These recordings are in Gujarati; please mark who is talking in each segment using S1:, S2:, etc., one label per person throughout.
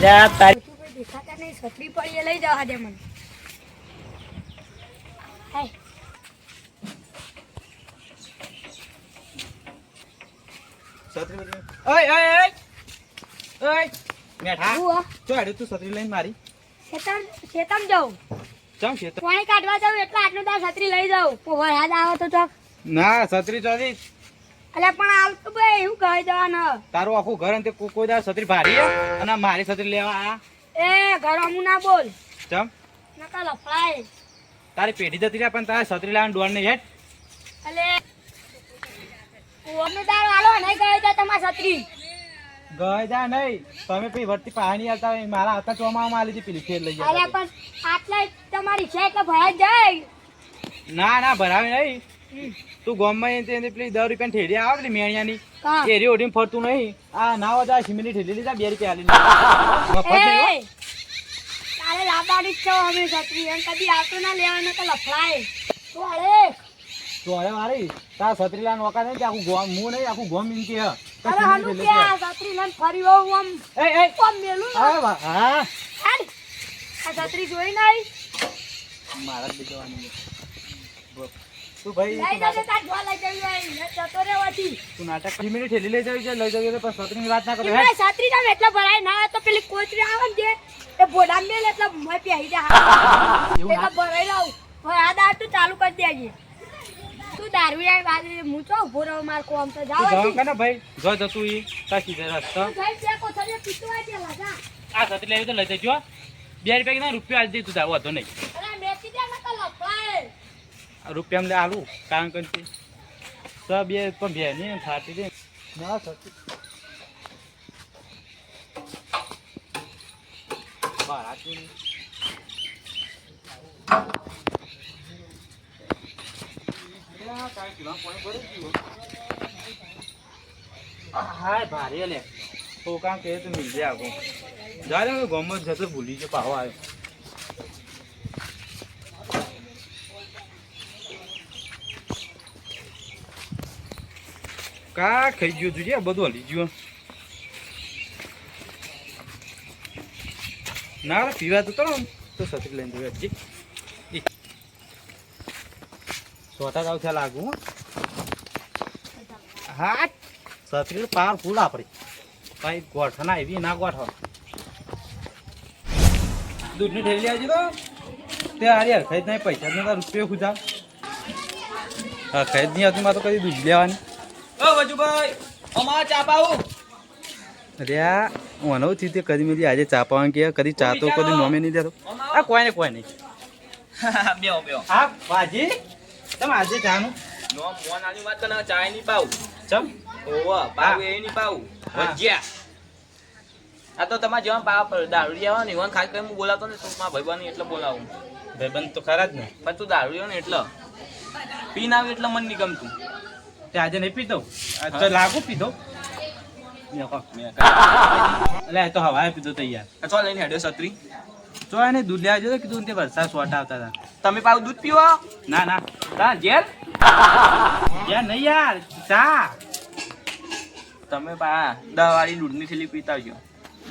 S1: દેખાતા નહીં છત્રી પડી લઈ જવા દે મને હાય
S2: છત્રી લઈને
S1: જાઉં
S2: ચમ તો
S1: પાણી કાઢવા જાઉં એટલે આટલું તાર છત્રી લઈ જાઉં વરસાદ આવે તો
S2: ના, છત્રી ચોથી
S1: અલ્યા પણ હાલ તો ભાઈ એવું કહી દેવાનું
S2: તારું આખું ઘર અને તે કોઈ દાડો છત્રી ભારી અને મારી છત્રી લેવા આ
S1: એ ઘર અમુ ના બોલ.
S2: ચમ?
S1: નકા લફડાય.
S2: તારી પેઢી જતી રહ્યા પણ તારે છત્રી લાવવાનું ડોર નહીં હેઠ
S1: અલે ઓમને તાર વાળો નહીં ગયો તો તમાર છત્રી.
S2: ગઈ જા નહીં. તમે પછી વર્તી પાણી આવતા હોય મારા આવતા ચોમામાં આલી હતી પેલી ફેર લઈ
S1: અરે પણ આટલા તમારી છે એટલે ભરાઈ જાય.
S2: ના ના ભરાવે નહીં. તું ગોમમાં તે પેલી દસ રૂપિયા ઠેડી આવે પેલી મેણિયાની
S1: ની
S2: એરી ઓઢીને ફરતું નહીં. આ ના વધા સિમેન્ટની ઠેલી લીધા બે રૂપિયા આલી
S1: તારે લાબાડી જ છો અમે છત્રી એમ કદી આવતો ના લેવાનો તો લફડાય. તો અરે
S2: તો અરે મારી. તાર છત્રી લાન વકા નહીં કે આખું ગોમ હું નહીં આખું ગોમ ઇન કે.
S1: અરે હનુ કે
S2: છે.
S1: આ છત્રી લઈને ફરી વહુ આમ.
S2: એ એ.
S1: કોમ મેલું ને.
S2: હા હા.
S1: આ છત્રી જોઈ નહીં
S2: મારા છે. તું ભાઈ
S1: લઈ જજે તાર જોવા લઈ જવી હોય જતો રહેવાથી.
S2: તું નાટક સિમેન્ટની ઠેલી લઈ જવી છે લઈ જવી તો પણ છત્રીની વાત ના કરો
S1: ભરાય ના તો પેલી કોચરી આવે ને જે એ બોડા મેલ એટલે મેં પહેરી જા
S2: એવું
S1: ભરાઈ લઉં હવે આ દાર તું ચાલુ કરી દેજે. તું દારૂ આવી બાજરી હું ચો ઊભો રહું માર કોમ તો
S2: તું
S1: જાવ
S2: ભાઈ? જો જતું ઈ તાર સીધે રસ્તો.
S1: તું કોથળીએ પીતું
S2: આ લેવી તો લઈ જજો બે રૂપિયા ના રૂપિયા દે તું જાવ વાંધો નહીં
S1: અરે મેચી દે ને તો લફાય
S2: આ રૂપિયા લે આલું, કારણ કે તો બે પણ નહીં થાતી દે ના થતી. બારાતી ભરી ગયું. લે. તો કામ કે તો મિલ જાય આગો જા રે ગમત જતો ભૂલી છે પાહો આવ્યો. કા ખાઈ ગયું જોઈએ બધું હલી ગયું. ના પીવા તો તો તો સતરી લઈને જોઈએ. હજી સોટા જાવ થયા લાગુ, હો. સતરી પાવરફુલ આપણી ગોઠ ના એવી ના ગોઠો દૂધની ઠેલી આવજો તો. તે હારી ખાઈ નહીં, પૈસા જ નહીં રૂપિયા ખુદા હા ખાઈ જ નહીં આવતી, મારે તો કદી દૂધ લેવાની.
S3: ઓ વજુભાઈ અમાર ચા પાવું?
S2: અરે તે કદી મેલી આજે ચા પાવાનું કે કદી ચા તો કદી નોમે નહીં દેતો. આ કોઈ ને કોઈ નહીં.
S3: બેહો બેહો.
S2: હા ભાજી તમે આજે ચાનું
S3: નો મોન આની વાત કરે ચા ની પાવું.
S2: ચમ?
S3: ઓવા પાવું એ ની પાવું.
S2: હા.
S3: આ તો તમારે જેવા પાવ દારૂ આવો ને એવા ખાસ કરીને હું બોલાતો ને સુખમાં ભાઈબાની એટલે બોલાવું.
S2: ભાઈબંધ તો ખરા જ ને.
S3: પણ તું દારૂડી ને એટલે. પીને આવે એટલે મન નહીં ગમતું.
S2: તે આજે નહીં પીતો તો લાગુ પીધો. એટલે તો હવાએ પીધો તૈયાર.
S3: ચો લઈને હેડ્યો છત્રી.
S2: તો એને દૂધ લેવા જતો કીધું તે વરસાદ સોટા આવતા હતા.
S3: તમે પાવ દૂધ પીવો?
S2: ના ના.
S3: તા જેલ?
S2: યાર નહીં યાર ચા.
S3: તમે પા દહ વાળી દૂધની થેલી પીતા આવજો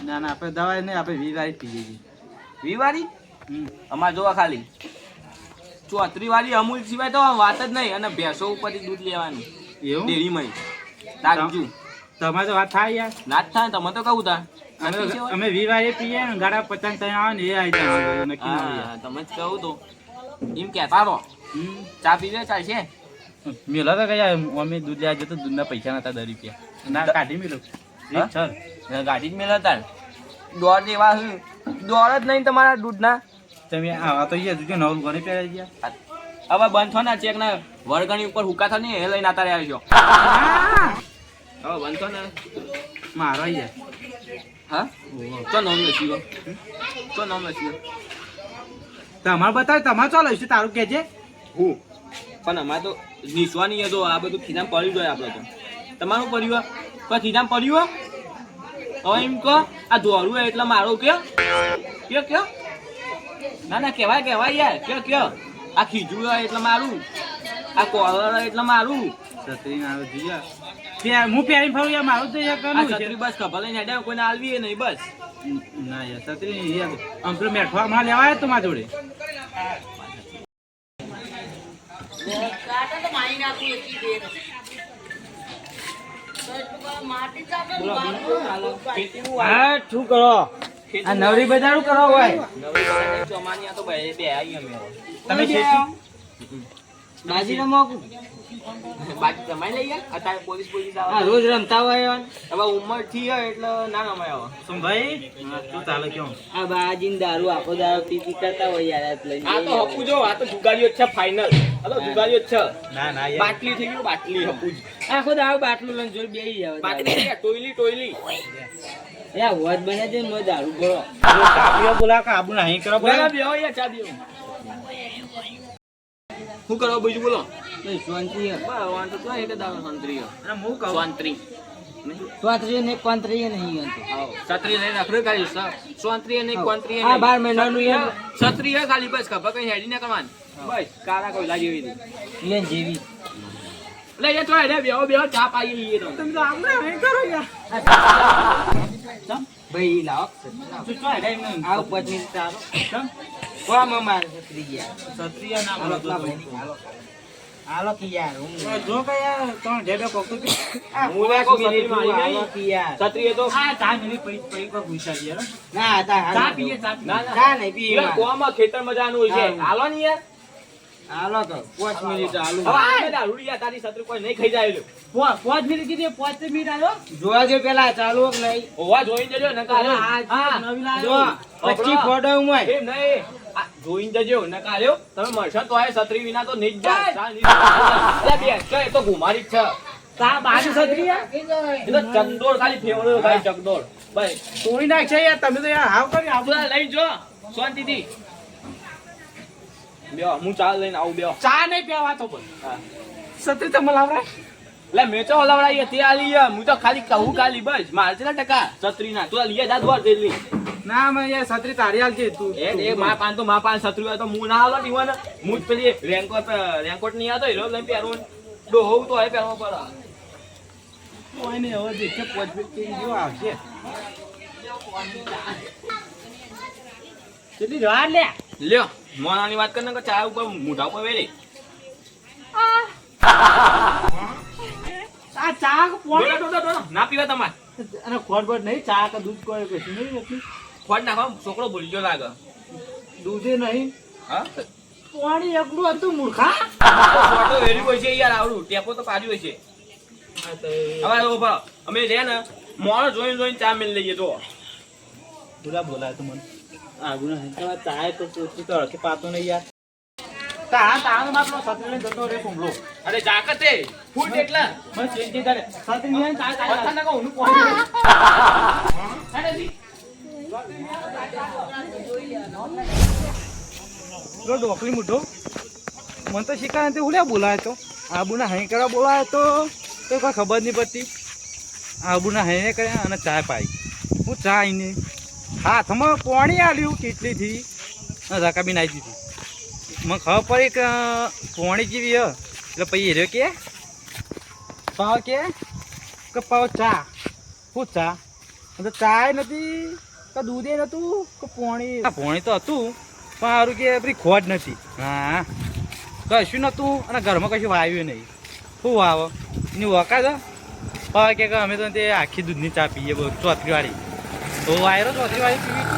S2: ના ના આપણે દવા નહીં આપણે વી વાળી પીએ વીવારી
S3: અમારે. જોવા ખાલી. ચોત્રી વાળી અમૂલ સિવાય તો વાત જ નહીં અને ભેંસો ઉપરથી દૂધ લેવાનું.
S2: એવું?
S3: ડેરીમાં તાજું
S2: તમારે તો વાત થાય યાર.
S3: ના જ થાય તમે તો કહું તા.
S2: અમે
S3: નક્કી છે હોય?
S2: અમે વી વાળી પીએ ને ગાડા પચાસ ત્યાં આવે ને એ આવી જાય નક્કી
S3: તમે જ કહું તો. એમ રહો
S2: હમ.
S3: ચા પીવે ચાલશે
S2: મેલો તો કયા અમે દૂધ લેવા જતો દૂધના પૈસા નતા દસ રૂપિયા. ના કાઢી મેલો? સર
S3: ગાડી જ મેળવતા દોડ જેવા દોડ જ નહીં તમારા દૂધના.
S2: તમે આવા તો યાર જો નવું ઘરે પહેરાઈ ગયા.
S3: હવે બંધ થો ને ચેક ના વળગણી ઉપર હુકા થો ને એ લઈને આતા રહ્યા છો હા થો ને?
S2: મારો યાર
S3: હા? ચો નામ લખી ચો નામ લખી
S2: તમારે બતાવ તમારે ચાલો છે તારું કે છે
S3: હું? પણ અમારે તો નીસવાની હતો આ બધું ખીજામ પડી જાય આપણે તો. તમારું પડ્યું કોઈ ખીજામ પડ્યું હવે એમ કહો આ દોરું એટલે મારું કયો? કયો કયો? ના ના કહેવાય કહેવાય યાર. કયો કયો? આ ખીજું એટલે મારું. આ કોલર એટલે મારું.
S2: છત્રી ના આવે જોઈએ હું પેરી ફરું યાર મારું તો યાર
S3: આ છત્રી બસ ખભા લઈને હેડ્યા કોઈને આલવી નહીં બસ.
S2: ના યાર છત્રી નહીં યાર. આમ પેલો મેઠો હમણાં લેવા આવ્યો તો મારા જોડે હા શું કરો? આ નવરી બજાર કરો હોય.
S3: નવરી ચોમાની તો બે બે આવી અમે.
S2: તમે શેઠી?
S4: બાજી રમો
S3: બાકી જમાઈ લઈ અત્યારે પોલીસ પોલીસ આવે.
S4: રોજ રમતા હોય
S3: હવે ઉંમરથી હોય એટલે ના રમાય હવે
S2: શું ભાઈ? શું ચાલે કેમ?
S4: આ બાજીને દારૂ આખો દારૂ પી પી કરતા હોય યાર આ લઈને.
S3: આ તો હપુ જો આ તો જુગારીઓ છે ફાઇનલ આ જુગારીઓ છે.
S2: ના ના યાર.
S3: બાટલી થઈ ગયું બાટલી હપુ
S4: આખો દારૂ બાટલું લઈને જોઈ બેહી જાવ
S3: બાટલી ટોયલી ટોયલી.
S4: યા હોજ બને છે દારૂ ભરો
S2: બોલા કાબુ નહીં કરો
S3: બોલા બેહો યાર ચા દેવો શું કરવા બીજું બોલો?
S4: તો હે.
S3: વાંધો નહીં કે દારૂ
S2: અને હું કહું?
S3: સ્વાંતરી.
S4: સ્વાતંત્ર્ય ને નહીં હતું
S3: લઈને રખડો ખાલી સ- સ્વાંતરી
S4: આ બાર મહિનાનું.
S3: હે, હે ખાલી બસ ખબર કઈ હેડી ને કરવાની. બસ કારા કોયલા જેવી.
S4: લે જેવી.
S3: લે એ તો હેડે બેહો બેહો ચા તો.
S2: તમે તો આમને કરો યાર
S4: ભાઈ લાવો
S2: શું છો હેડે એમને?
S4: આવ મિનિટ ચાલો
S2: કેમ?
S4: કોમ મારે છત્રી ગયા
S2: ક્ષત્રિય ના
S4: હાલો
S2: બોલો
S4: પેલા
S2: તો.
S4: ભાઈને હાલો હાલો કે યાર હું
S2: જો કે યાર ત્રણ ઢેબે કોક તો કે.
S3: હું કહું
S4: મિનિટ
S3: નહીં.
S4: કે યાર
S3: છત્રી એ તો
S2: આ ચા મિલી પૈ પૈ પર પૂછા યાર
S4: ના તા
S2: ચા પીએ ચા
S3: ના ના
S4: નહીં પી
S3: ઈવન ખેતર મજાનું હોય છે. હાલો ને યાર
S4: હાલો તો પાંચ મિનિટ હાલો.
S3: હવે આ તારી છત્રી કોઈ નહીં ખાઈ જાય
S2: પાંચ મિનિટ કીધી પાંચ મિનિટ આવ્યો
S4: જોવા જો પેલા ચાલુ કે નહીં.
S3: ઓવા જોઈને જજો નકા હાલ્યો.
S2: હા, નવી લાવ્યો.
S4: પછી ફોટો ઉમાય.
S3: એમ નહીં. આ જજો નકા હાલ્યો. તમે મળશો તો આ છત્રી વિના તો નહીં જાય. ચા નહીં જાય. અલ્યા બેસ, જો એ તો ગુમારી છે.
S2: ચા બાજુ છત્રી યાર
S3: ચકડોળ ખાલી ફેવડો ખાલી ચકડોળ ભાઈ
S2: તોડી નાખશે યાર તમે તો યાર હાવ કરી આવું.
S3: આપડા લઈ જો શાંતિથી. બેહો હું ચા લઈને આવું
S2: ચા નહીં પીવા તો પણ
S3: હા.
S2: છત્રી તમે લાવરા
S3: એટલે મેં તો હલાવડાવી તે આલી હું તો ખાલી કહું ખાલી બસ. મારે છે ટકા? છત્રી ના તું લઈએ જા દોર તેલી
S2: ના મેં યાર છત્રી તારી હાલ તું
S3: એ એ મા પાન તો મા પાન છત્રી હોય તો હું ના હાલો ઈવન હું જ પેલી રેન્કોટ રેનકોટ નહીં આવતો હીરો લઈને પહેરવું ડોહું તો હવે પહેરવો પડે.
S2: કોઈ નહીં હવે દેખે પાંચ મિનિટ જેવો આવશે. કેટલી વાર લે
S3: લ્યો. મોનાની વાત કરીને ચા ઉપર મોઢા ઉપર વેલી.
S2: આ ચા પોણી.
S3: ના પીવા તમારે.
S2: અને ખોટ બોટ નહીં ચા કે દૂધ કોઈ કશું નહીં નથી
S3: ખોટ નાખવા છોકરો ભૂલી ગયો લાગે.
S2: દૂધે નહીં?
S3: હા?
S2: પાણી એકલું હતું મૂર્ખા.
S3: ફોટો વેરી હોય છે યાર આવડું. ટેપો તો પાડ્યું હોય છે. હવે ઊભા. અમે છે ને મોણ જોઈને જોઈને ચા મેળ લઈએ તો
S2: બોલા બોલાય તો મને. આગળ હંતા તાય તો પૂછતી તો હરખી પાતો નહીં યાર. તા તાનો માત્ર સત્રીને જતો રે કુંભલો.
S3: અરે જાકતે ફૂટ એટલા.
S2: મને ચેન્જ કરે. સત્રી ને ચા
S3: પથ્થર
S2: ચા
S3: ના કોનું પાણી. અરે જી.
S2: પેલો ડોકલી મુઢો. મને તો શીખાય નથી ઉડ્યા બોલાય તો? આબુના હાઈ કરવા બોલાય તો? તો કોઈ ખબર નહીં પડતી. આબુના હાઈ કર્યા અને ચા પાઈ. હું ચા આવીને હાથમાં પાણી આલ્યું કેટલીથી. રકાબી નાખી દીધી મને ખબર પડી કે પાણી જેવી હ. એટલે પછી હેર્યો કે, પાવ કે પાવ ચા. શું ચા? અને ચા નથી, કે દૂધે નહોતું, કે પાણી? પાણી તો હતું, પણ સારું કે બધી ખોટ નથી. હા. કશું નહોતું, અને ઘરમાં કશું વાવ્યું નહીં. શું વાવ? એની વકા છે પણ કે અમે તો તે આખી દૂધની ચા પીએ ચોતરી વાળી તો વાયરો ચોતરી વાળી પીવી તો.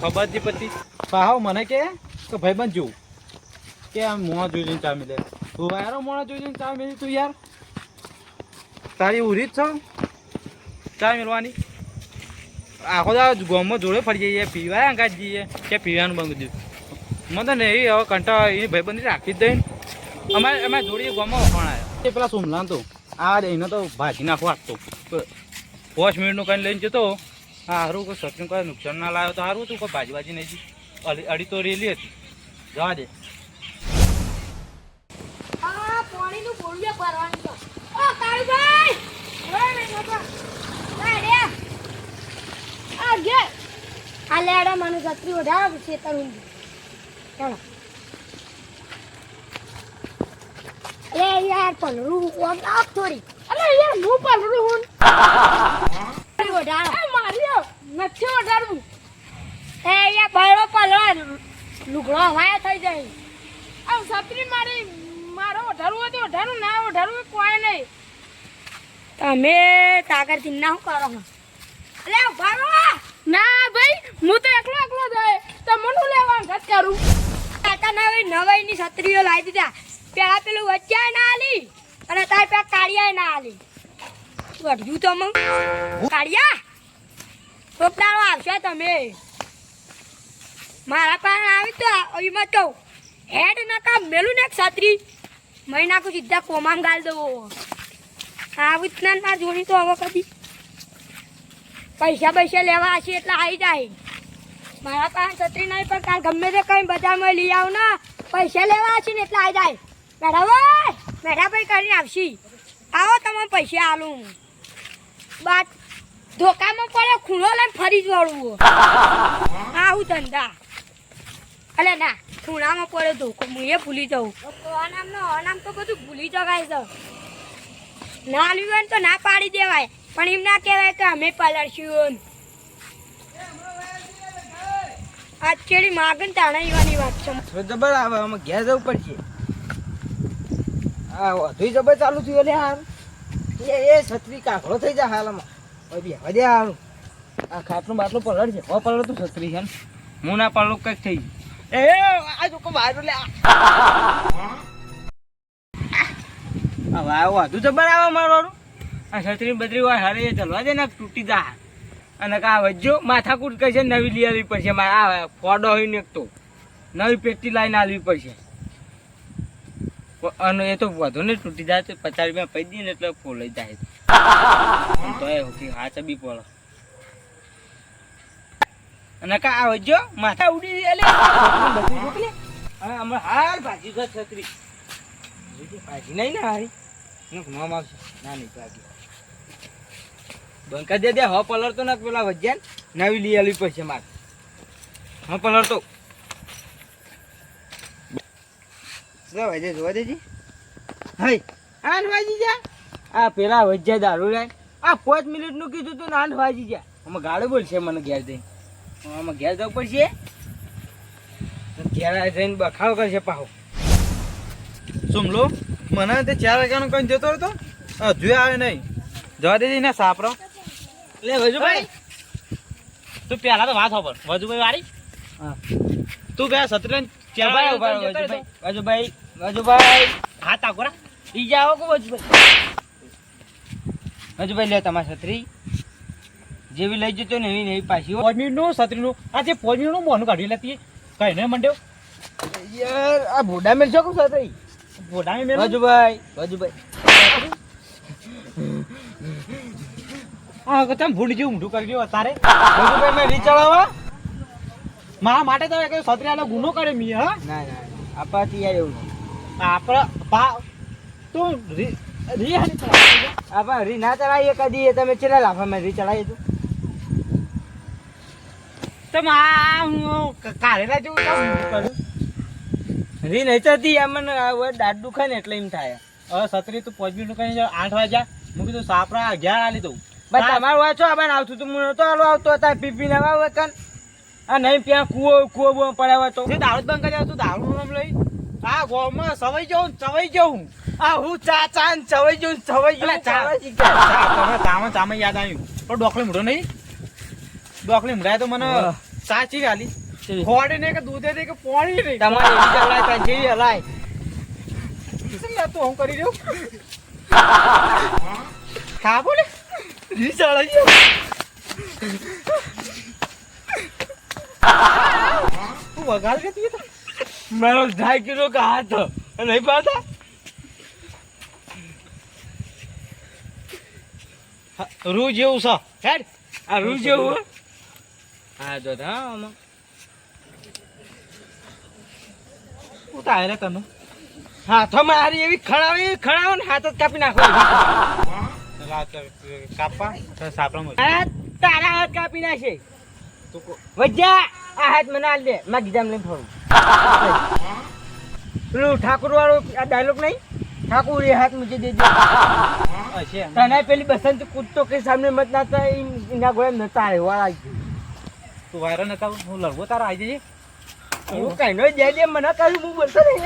S2: ખબર છે પછી. પાહો મને કે, તો ભાઈ બંધ જોવું કે આમ મોણા જોઈ જોઈને ચા મિલે. તું વાયરો મોણા જોઈ જોઈને ચા મિલી તું યાર? તારી ઉરી જ છો? ચા મિલવાની? આખો તો ગોમમાં જોડે ફરી જઈએ, પીવાય અંગાત જઈએ, કે પીવાનું બંધ દીધું. મને ને એ હવે કંટાળો એ ભાઈબંધી રાખી જ દઈને. અમારે અમારે જોડીએ ગોમમાં વખાણ આવ્યા. એ પેલા સોમલાન તો આ એને તો ભાજી નાખવા આપતો પાંચ મિનિટનું કંઈ લઈને જતો. હા સારું કોઈ સચિન કોઈ નુકસાન ના લાવ્યો તો સારું હતું, કોઈ ભાજી ભાજી નહીં અડી તો રેલી હતી. જવા દે.
S1: આ લેડા મને છત્રી વધારે ખેતર ઊંધી. ચાલો. યાર પલરું ઓમ આપ થોડી યાર હું પલરું હું ઓઢાડો મારી નથી ઓઢાડું એ યાર બળો પલરો લુગડો હવાયા થઈ જાય. આવ છત્રી મારી મારો ઓઢાડવું હતું ઓઢાડું ના ઓઢાડવું કોઈ નહીં. તમે તાગરથી ના કરો અલે ભાગો ના ભાઈ હું તો એકલો એકલો જાય તો મનુ લેવા ઘટ કરું કાકા ની છત્રીઓ લાવી દીધા. પેલા પેલું વચ્ચે ના આલી. અને તાર પે કાળિયા ના આલી. વઢ્યું તો મંગ. કાળિયા રોપડાળો આવશે તમે. મારા પાસે આવી તો એમાં કહું હેડ નકા મેલું ને છત્રી. મહિના કો સીધા કોમામ ગાલ દો આવી જ ના જોડી તો હવે કદી પૈસા પૈસા લેવા હશે એટલે આવી જાય. મારા પાસે છત્રી નહીં પણ કાલ ગમે તે કઈ બજારમાં લઈ આવ ને, પૈસા લેવા હશે ને એટલે આવી જાય. મેડમ મેડમ ભાઈ કરીને આવશી. આવો તમે પૈસા આલું. બાદ ધોકામાં પડે, ખૂણો લઈને ફરી જ વળવું આવું ધંધા. અલે ના, ખૂણામાં પડે ધોકો, હું એ ભૂલી જાઉં. અનામ નો અનામ તો બધું ભૂલી જવાય છે. ના ને તો ના પાડી દેવાય. પણ એમ ના કહેવાય કે અમે પલળશું આ ચેડી માગન તાણા ઈવાની વાત છે.
S4: આવે અમે ઘેર જવું પડશે. વધુ જબર ચાલુ થયું એટલે હાલ એ એ છત્રી કાકડો થઈ જાય હાલમાં બેહવા દે હારું. આ ખાટલું બાટલું પલળ છે. હવે પલળ તું છત્રી છે
S3: હું ના પલળું, કંઈક થઈ
S4: એ આ જો બહાર લે. હવે આવો વધુ જબર આવે મારો
S3: આ છત્રી બદરી હોય હારે એ ચલવા દે ને તૂટી જા. અને કા વજ્જો, માથાકૂટ કઈ છે નવી લઈ આવવી પડશે. મારે આ ફોડો હોય ને એક તો. નવી પેટી લાઈને આવવી પડશે. અને એ તો વધુ ને તૂટી જાય પચાસ રૂપિયા પૈ દઈએ ને એટલે ફોલાઈ જાય. તો એ હોકી હા ચબી પોલો અને કા આ વજ્જો માથા ઉડી એટલે. હમણાં હાલ ભાજી છે છત્રી.
S4: ભાજી નહીં ને હારી. નામ આવશે ના નહીં, ભાગી. બંકા દે દે, હો પલર તો ના પેલા વજ્યા નવી લઈ આવી પડશે મારે.
S3: હા પલર તો
S4: જોવા દે જોવા દેજી. હઈ આઠ વાગી જા આ પેલા વજ્યા દારૂ લાય. આ પાંચ મિનિટ કીધું તું ને આઠ વાગી જા
S3: આમાં ગાડો બોલશે મને ઘેર જઈ આમાં ઘેર જવું પડશે?
S4: ઘેર જઈને બખાવ કરશે પાહો.
S2: સુમલો મને તે ચાર વાગ્યાનો કઈ જતો હતો હજુ આવે નહીં. જવા દેજે ને સાપરો.
S3: લે વજુભાઈ. તું પેલા તો વાત ખબર વજુભાઈ વાળી?
S4: હા.
S2: તું બે સત્રન ચાર
S4: ઊભા
S2: વાગ્યા.
S4: વજુભાઈ. વજુભાઈ હા
S3: તા કોરા.
S4: બીજા આવો કો વજુભાઈ લે તમારી છત્રી. જેવી લઈ જતો ને એવી ને પાછી હો.
S2: પોજમીનું સત્રીનું આ જે પોજમીનું મોનું કાઢી લેતી કઈ ને મંડ્યો?
S4: યાર આ ભોડા મેલ છો કો છત્રી?
S2: આ તમે ભૂંડ જેવું ઊંધું કરી દો તારે.
S4: વજુભાઈ મેં રીચાળવા
S2: મારા માટે તો એક સત્રી ગુનો કરે મી હા?
S4: ના ના આપાથી યાર એવું
S2: પા તું રી રી હાની ચલાવતો.
S4: આપા રી ના ચલાવીએ કદી તમે ચેલા લાફામાં રી ચલાવીએ તું?
S2: તમે આ હું કારેલા જેવું કેમ
S4: રી નહીં થતી અમને દાંત દુખાય ને એટલે એમ થાય.
S2: હવે સત્રી તું પોજમીનું કઈ આઠ વાગ્યા. હું કીધું સાપરા અગિયાર આલી દઉં.
S4: બસ તમારું વાંચો આબાને આવતું તું હું નતો આલો આવતો હતા પીપી ના વાવ કન. આ નહીં ત્યાં કૂવો કૂવો પડ્યો હતો
S2: દારૂ બંધ કરી આવતું દારૂ નામ લઈ. આ ગોમાં સવાઈ જવું ચવાઈ જવું
S4: આ હું ચા ચા ને ચવાઈ જવું ચવાઈ
S2: જવું તમે ચામાં ચામાં યાદ આવ્યું. પણ ડોકલી મૂઢો નહીં. ડોકલી મૂઢાય તો મને ચા ચી ગાલી ખોડે ને કે દૂધે નહીં કે પોણી નહીં.
S4: તમારે એવી ચલાય ત્યાં જેવી હલાય
S2: શું તો તું હું કરી રહ્યો? ખા બોલે. રી ગયો. તું વગાડ કે તી તો?
S4: મારો ઢાઈ કિલો કા હાથ. નહીં પાડતા?
S2: રૂ જેવું છે હેડ.
S4: આ રૂ જેવું હા. જો હા આમાં.
S2: હું તો આયરે તને
S4: હાથો મારી એવી ખણાવી ખણાવો ને હાથ જ કાપી નાખો.
S2: સાપડા
S4: તારા હાથ કાપી નાખે. વજ્જા આ હાથ મને આલ દે. માં ગીજામ લઈને ફરું. પેલું ઠાકોર વાળો આ ડાયલોગ નહીં? ઠાકુર એ હાથ મૂકી દેજો. તને પેલી બસંત કૂદતો કે સામે મત ના થાય એના ગોળે નતા આવ્યો વાળા
S2: તું વાયરો નતા હું લડવો તારા આવી જઈએ
S4: હું કઈ નો જય દે મને કહ્યું હું બોલતો નહીં.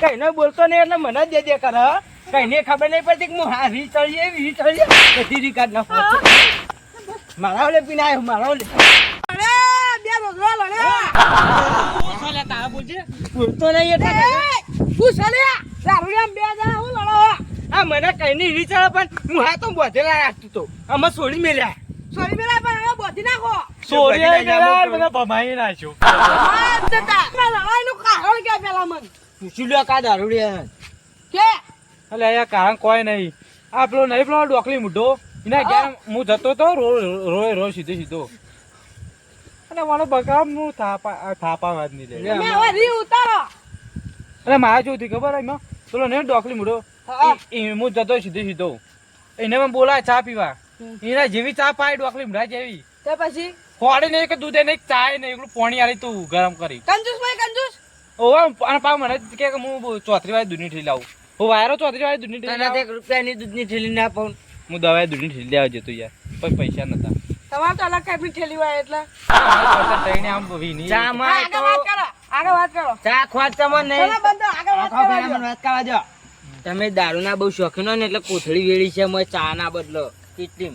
S4: કઈ નો નો બોલતો નહીં એટલે મને જ દે કર. કઈ ને ખબર નહીં પડતી કે હું હા રી ચડીએ વી ચડીએ. બધી રીકાર્ડ નાખો. મારા ઓલે પીને આવ્યો મારા ઓલે. બોલતો નહીં એટલે આ મને કઈ નહીં રી ચડે પણ હું હા તો બોધેલા રાખતો તો. આમાં છોડી મેલ્યા.
S2: સોરી
S4: બધી
S2: યાર
S4: નાખ્યા
S2: મને ભમાઈ નાખ્યો.
S4: પૂછી લ્યો કા દારૂડિયા
S2: એટલે અહીંયા કારણ કોઈ નહીં આ પેલો નહીં પેલો ડોકલી મૂઢો. એના ઘેર હું. જતો તો રો રોય રો સીધો સીધો. અને મારો બગામનું થાપા થાપા વાત નહીં લે. એટલે મારા શું થયું ખબર એમાં? પેલો ને ડોકલી મુડો. ઈ હું જતો સીધો સીધો. એને મને બોલાય ચા પીવા. એના જેવી ચા પાય ડોકલી મુડા જેવી.
S1: પછી?
S2: ખોડે નહીં કે દૂધે નહીં ચાય નહીં એકલું પાણી આલી તું ગરમ કરી.
S1: કંજૂસ ભાઈ કંજૂસ.
S2: ઓવા અને પા મને કે કે હું ચોત્રી વાળી દૂધની ઠેલી લાવું હું વાયરો ચોતરી વાળી દૂધની ઠેલી
S4: તને તો. એક રૂપિયાની દૂધની ઠેલી ના પાઉં
S2: હું દવાએ દૂધની ઠેલી લેવા જતો યાર. પણ પૈસા નતા.
S1: તમારે તો અલગ ટાઈપની ઠેલી હોય એટલે.
S2: થઈને આમ વીની
S4: ચા માં
S1: આગળ વાત કરો આગળ વાત કરો.
S4: ચા ખવાત તમને નહીં.
S1: ચલો બંધો આગળ વાત કરો
S4: મને વાત કરવા દો. તમે દારૂના બહુ શોખીન હોય ને એટલે કોથળી વેળી છે મેં ચા ના બદલો. કેટલી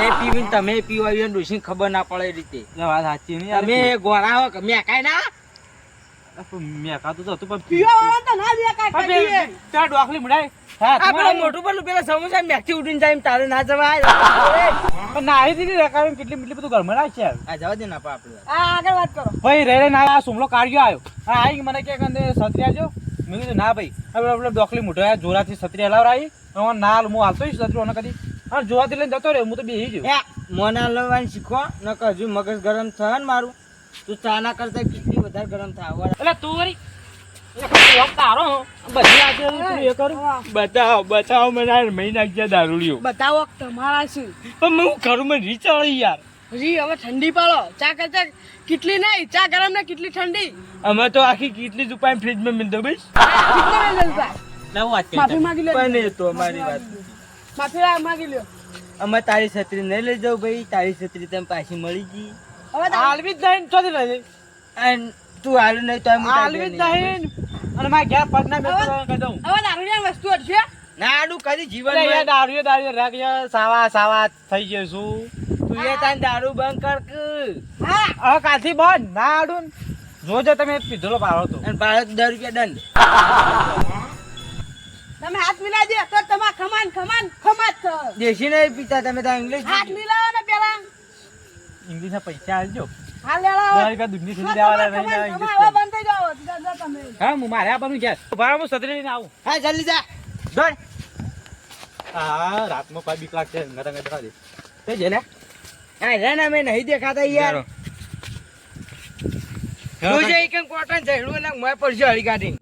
S4: એ પીવીને તમે પીવાયું ઋષિ ખબર ના પડે એ રીતે.
S2: વાત સાચી નહીં
S4: તમે ગોળા હો કે મેં કાંઈ ના
S2: મેં ખાતું તો હતું પણ
S1: પીવા વાળા તો ના કાંઈ.
S2: બે- ત્યાં ડોકલી મુડાય હા
S4: આ પેલો
S2: તમારે
S4: મોટું પેલું પેલા સમોસા મેથી ઉઠીને જાય તારે ના જવાય.
S2: પણ નાહી દીધી રકાવી કેટલી કેટલી બધું ઘરમાં યાર
S4: આ જવા દે ને આપણે.
S1: હા આગળ વાત કરો.
S2: ભાઈ રે રે ના આ સુમલો કાઢ્યો આવ્યો હા મને કે કંદે સત્રી આલજો. મેં કીધું ના ભાઈ. હવે આપણે ડોકલી મુઢો જોરાથી સત્રી હલાવરાઈ. હવે ના હું હાલતો સત્રી ઓને કદી. હા જોરાથી લઈને જતો રહ્યો હું તો બેહી ગયો.
S4: મોના લવાનું શીખો ન હજુ મગજ ગરમ થાય ને મારું. તું ચા ના કરતા કેટલી વધારે ગરમ થાય
S2: એટલે તું વળી
S4: બતાવો બતાવો મને મહી નાખ્યા દારૂડિયો.
S1: બતાવો તમારા શું?
S4: પણ હું ઘરું માં રીચાળી યાર.
S1: રી હવે ઠંડી પાડો. ચા કરતા કેટલી નહીં? ચા ગરમ ને કેટલી ઠંડી?
S4: અમે તો આખી કેટલી જ ફ્રીજમાં મિલ દો ભાઈ
S1: માફી માંગી લે
S4: પણ એ તો અમારી વાત.
S1: માફી માંગી લ્યો
S4: અમે તારી છત્રી નહીં લઈ જાઉં ભાઈ. તારી છત્રી તમે પાછી મળી ગઈ.
S1: હવે હાલ
S2: બી જ નહીં તો લઈ લે
S4: અને તું હાલું નહીં તો એમ
S2: આલવી જ નહીં. અને મારા ઘેર પગના મેં કહી દઉં
S1: હવે દારૂડિયાની વસ્તુ હશે
S4: ના આડું કદી જીવન
S2: યાર દારૂ દારૂ રાખ સાવા સાવા થઈ જશું છું.
S4: તું એ તાન દારૂ બંધ કર કે.
S1: હા.
S2: હવે કાલથી બંધ. ના આડું. જોજો તમે પીધેલો પાડો તો.
S4: અને ભારત દસ રૂપિયા દંડ.
S1: તમે હાથ મિલાવી દે તો તમાર ખમાન ખમાન ખમાત.
S4: દેશી નહીં પીતા તમે તો ઇંગ્લિશ
S1: હાથ મિલાવો ને પેલા.
S2: ઇંગ્લિશના પૈસા આલજો
S1: હા હા. જા, જા
S2: મારે આપવાનું ઘેર. ઊભા હું સતરી લઈને આવું.
S4: હા જલ્દી જા. દોડ
S2: હા રાતમાં પાછી બીક લાગશે નતા નતા દે તે જે લે.
S4: હા રે ના મેં નહીં દેખાતા યાર. તું જે એક કોટન ઝેડું ને મોય પડશે હળી કાઢીને?